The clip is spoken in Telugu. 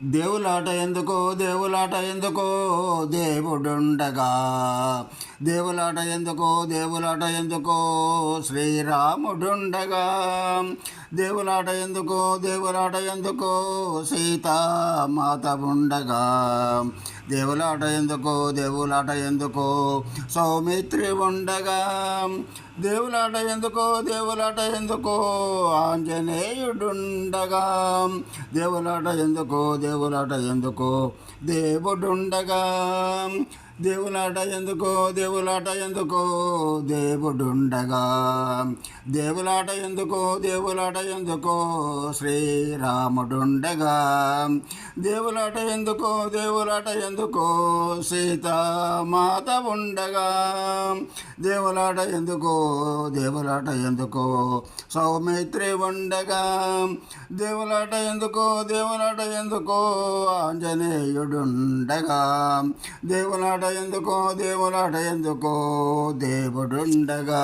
దేవులాట ఎందుకో దేవులాట ఎందుకో దేవుడుండగా దేవులాట ఎందుకో దేవులాట ఎందుకో శ్రీరాముడుండగా దేవులాట ఎందుకో దేవులాట ఎందుకో సీతామాత ఉండగా దేవులాట ఎందుకో దేవులాట ఎందుకో సౌమిత్రి ఉండగా దేవులాట ఎందుకో దేవులాట ఎందుకో ఆంజనేయుడుండగా దేవులాట ఎందుకో దేవులాట ఎందుకో? దేవుడుండగా దేవులాట ఎందుకో దేవులాట ఎందుకో దేవుడుండగా దేవులాట ఎందుకో దేవులాట ఎందుకో శ్రీరాముడుండగా దేవులాట ఎందుకో దేవులాట ఎందుకో సీతామాత ఉండగా దేవులాట ఎందుకో దేవులాట ఎందుకో సౌమిత్రి ఉండగా దేవులాట ఎందుకో దేవులాట ఎందుకో ఆంజనేయుడుండగా దేవులాట ఎందుకో దేవులాట ఎందుకో దేవుడుండగా.